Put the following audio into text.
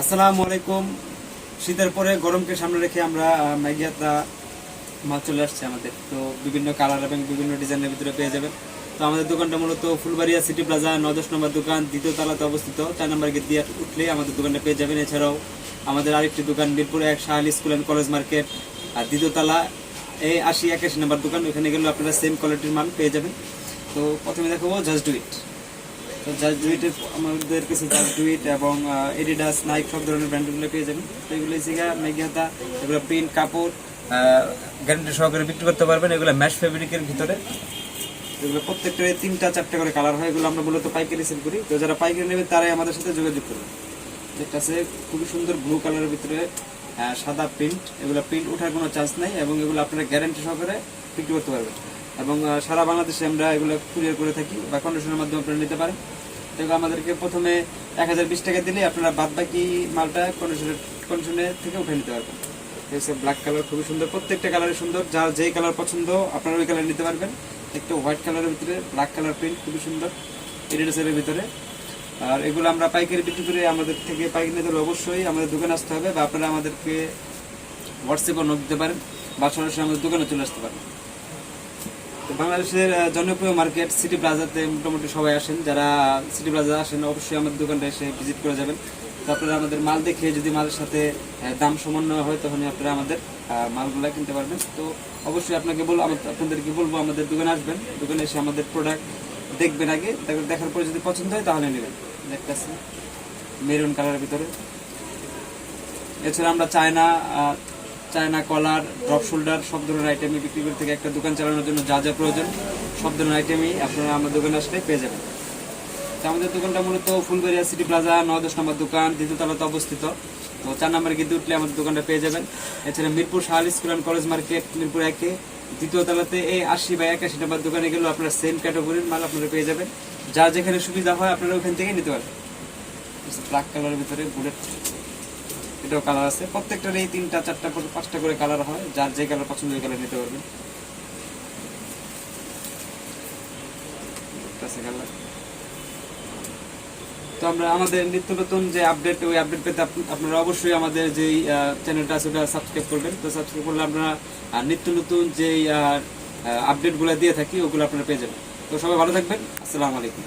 আসসালামু আলাইকুম। শীতের পরে গরমকে সামনে রেখে আমরা ম্যাগিয়াতা মাল চলে আসছে আমাদের। তো বিভিন্ন কালার এবং বিভিন্ন ডিজাইনের ভিতরে পেয়ে যাবেন। তো আমাদের দোকানটা মূলত ফুলবাড়িয়া সিটি প্লাজা নদশ নম্বর দোকান, দ্বিতীয় তলাতে অবস্থিত। চার নম্বর গেট দিয়ে উঠলেই আমাদের দোকানটা পেয়ে যাবেন। এছাড়াও আমাদের আরেকটি দোকান, মিরপুরে এক Shahal school and college market. আর দ্বিতীয় তলা এই আশি একাশি নম্বর দোকান। ওখানে গেলে আপনারা সেম কোয়ালিটির মাল পেয়ে যাবেন। তো প্রথমে দেখাবো জাস্ট ডু ইট তো জাস্ট ডু ইটের আমাদের কাছে জাস্ট ডু ইট এবং এডিডাস নাইক সব ধরনের ব্র্যান্ডগুলো পেয়ে যাবেন। তো এগুলো সিগা মেঘিয়াতা এগুলো প্রিন্ট কাপড় গ্যারান্টি সহকারে বিক্রি করতে পারবেন। এগুলো ম্যাশ ফেব্রিকের ভিতরে। এগুলো প্রত্যেকটা তিনটা চারটা করে কালার হয়। এগুলো আমরা মূলত পাইকারি সেল করি। তো যারা পাইকারি নেবে, তারাই আমাদের সাথে যোগাযোগ করবে। একটা আছে, খুবই সুন্দর ব্লু কালারের ভিতরে সাদা প্রিন্ট এগুলো প্রিন্ট ওঠার কোনো চান্স নাই এবং এগুলো আপনারা গ্যারান্টি সহকারে বিক্রি করতে পারবেন। এবং সারা বাংলাদেশে আমরা এগুলো কুরিয়ার করে থাকি বা কন্ডিশনের মাধ্যমে আপনারা নিতে পারেন। এগুলো আমাদেরকে প্রথমে এক হাজার বিশ টাকা দিলে আপনারা বাদ বাকি মালটা কন্ডিশনের কন্ডিশনে থেকে উঠে নিতে পারবেন। ব্ল্যাক কালার খুবই সুন্দর, প্রত্যেকটা কালারই সুন্দর। যার যেই কালার পছন্দ, আপনারা ওই কালার নিতে পারবেন। একটা হোয়াইট কালারের ভিতরে ব্ল্যাক কালার প্রিন্ট খুবই সুন্দর এডিডাসের ভিতরে। আর এগুলো আমরা পাইকারি বিক্রি করে আমাদের থেকে পাইকারি নিতে হলে অবশ্যই আমাদের দোকানে আসতে হবে বা আপনারা আমাদেরকে হোয়াটসঅ্যাপে নোট দিতে পারেন বা সরাসরি আমাদের দোকানে চলে আসতে পারেন। বাংলাদেশের জনপ্রিয় মার্কেট সিটি প্লাজাতে মোটামুটি সবাই আসেন। যারা সিটি প্লাজা আসেন, অবশ্যই আমাদের দোকানটা এসে ভিজিট করে যাবেন। তো আপনারা আমাদের মাল দেখে যদি মালের সাথে দাম সমন্বয় হয় তখন আপনারা আমাদের মালগুলা কিনতে পারবেন। তো অবশ্যই আপনাকে বলব আপনাদেরকে বলব, আমাদের দোকানে আসবেন। দোকানে এসে আমাদের প্রোডাক্ট দেখবেন আগে। তারপর দেখার পরে যদি পছন্দ হয়, তাহলে নেবেন। দেখতেছি মেরুন কালারের ভিতরে। এছাড়া আমরা China China collar drop shoulder সব ধরনের আইটেমই বিক্রি করে থেকে একটা দোকান চালানোর জন্য যা যা প্রয়োজন, সব ধরনের আইটেমই আপনারা আমার দোকানে আসলে পেয়ে যাবেন। তো আমাদের দোকানটা মূলত ফুলবাড়িয়া সিটি প্লাজা নয় দশ নম্বর দোকান, দ্বিতীয় তলাতে অবস্থিত। তো চার নম্বর গিয়ে উঠলে আমাদের দোকানটা পেয়ে যাবেন। এছাড়া Mirpur Shahal school and college market Mirpur একে দ্বিতীয় তলাতে এই আশি বা একাশি নম্বর দোকানে গেলেও আপনারা সেম ক্যাটাগরির মাল আপনারা পেয়ে যাবেন। যা যেখানে সুবিধা হয় আপনারা ওখান থেকে নিতে পারবেন। ব্ল্যাক কালারের ভিতরে বুলেট এটাও কালার আছে। প্রত্যেকটার এই তিনটা, চারটা করে, পাঁচটা করে কালার হয়। যার যে কালার পছন্দ ওই কালার নিতে পারবেন তো আমরা আমাদের নিত্য নতুন যে আপডেট ওই আপডেট পেতে আপনারা অবশ্যই আমাদের যে চ্যানেলটা আছে ওটা সাবস্ক্রাইব করবেন। তো সাবস্ক্রাইব করলে আপনারা নিত্য নতুন যে আপডেটগুলো দিয়ে থাকি, ওগুলো আপনারা পেয়ে যাবেন। তো সবাই ভালো থাকবেন। আসসালামু আলাইকুম।